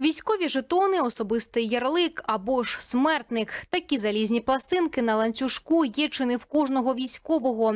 Військові жетони, особистий ярлик або ж смертник. Такі залізні пластинки на ланцюжку є чи не в кожного військового.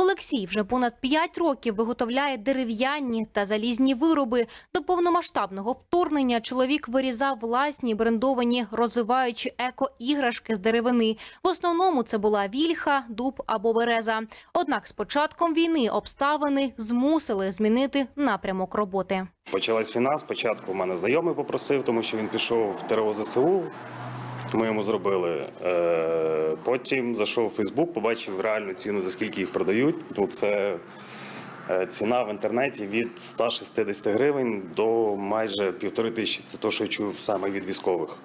Олексій вже понад 5 років виготовляє дерев'яні та залізні вироби. До повномасштабного вторгнення чоловік вирізав власні брендовані, розвиваючи еко-іграшки з деревини. В основному це була вільха, дуб або береза. Однак з початком війни обставини змусили змінити напрямок роботи. Почалась війна. Спочатку мене знайомий попросив, тому що він пішов в ТРО ЗСУ. Ми йому зробили. Е, Потім зайшов у Фейсбук, побачив реальну ціну, за скільки їх продають. Ну, це е, ціна в інтернеті від 160 гривень до майже півтори тисячі. Це те, що я чув саме від військових.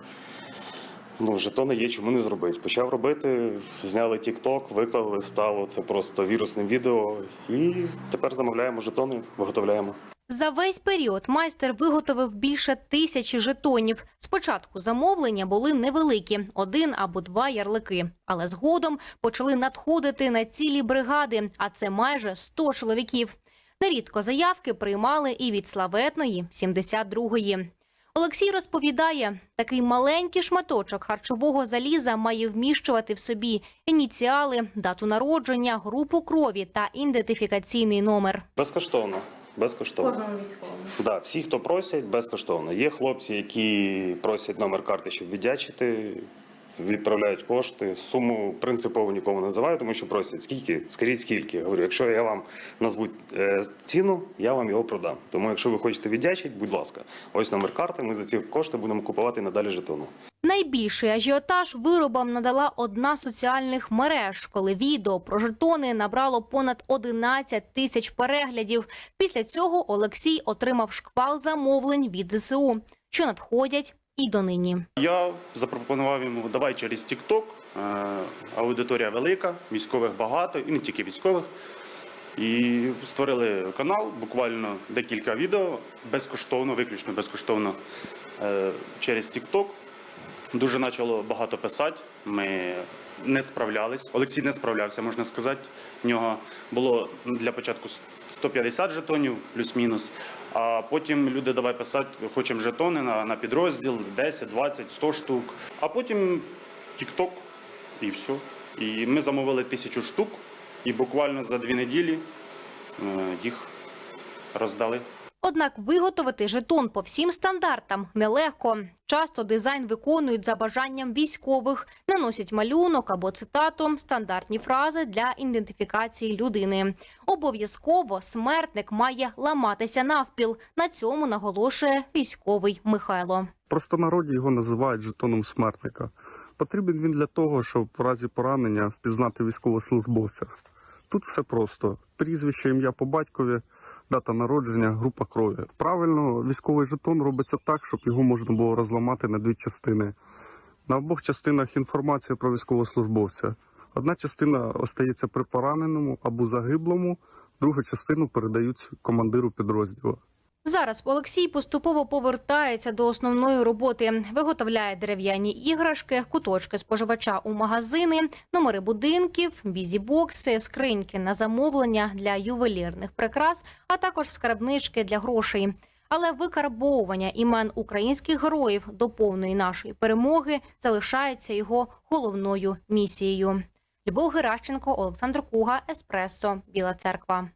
Ну, жетони є, чому не зробити. Почав робити, зняли TikTok, виклали, стало це просто вірусним відео. І тепер замовляємо жетони, виготовляємо. За весь період майстер виготовив більше тисячі жетонів. Спочатку замовлення були невеликі один або два ярлики, але згодом почали надходити на цілі бригади, а це майже 100 чоловіків. Нерідко заявки приймали і від славетної 72-ї. Олексій розповідає, такий маленький шматочок харчового заліза має вміщувати в собі ініціали, дату народження, групу крові та ідентифікаційний номер. Безкоштовно. Безкоштовно. Кожному військовому. Да, всі, хто просять, безкоштовно. Є хлопці, які просять номер карти, щоб віддячити, відправляють кошти. Суму принципово нікому не називаю, тому що просять скільки, скажіть скільки. Я говорю, якщо я вам назву е, ціну, я вам його продам. Тому, якщо ви хочете віддячити, будь ласка, ось номер карти. Ми за ці кошти будемо купувати надалі жетони. Найбільший ажіотаж виробам надала одна з соціальних мереж, коли відео про жетони набрало понад 11 тисяч переглядів. Після цього Олексій отримав шквал замовлень від ЗСУ, що надходять і донині. Я запропонував йому давай через TikTok. Е, Аудиторія велика, військових багато, і не тільки військових. І створили канал, буквально декілька відео безкоштовно, виключно безкоштовно е, через TikTok. Дуже почало багато писати. Ми не справлялись. Олексій не справлявся, можна сказати. В нього було для початку 150 жетонів, плюс-мінус. А потім люди давай писати, хочемо жетони на, на підрозділ 10, 20, 100 штук. А потім TikTok і все. І ми замовили тисячу штук, і буквально за дві неділі е, їх роздали. Однак виготовити жетон по всім стандартам нелегко. Часто дизайн виконують за бажанням військових, наносять малюнок або цитату, стандартні фрази для ідентифікації людини. Обов'язково смертник має ламатися навпіл. На цьому наголошує військовий Михайло. В простонароді його називають жетоном смертника. Потрібен він для того, щоб в разі поранення впізнати військовослужбовця. Тут все просто: прізвище, ім'я по батькові, дата народження, група крові. Правильно, військовий жетон робиться так, щоб його можна було розламати на дві частини. На обох частинах інформація про військовослужбовця. Одна частина остається при пораненому або загиблому, другу частину передають командиру підрозділу. Зараз Олексій поступово повертається до основної роботи. Виготовляє дерев'яні іграшки, куточки споживача у магазини, номери будинків, бізібокси, скриньки на замовлення для ювелірних прикрас, а також скарбнички для грошей. Але викарбовування імен українських героїв до повної нашої перемоги залишається його головною місією. Любов Геращенко, Олександр Куга, Еспресо, Біла Церква.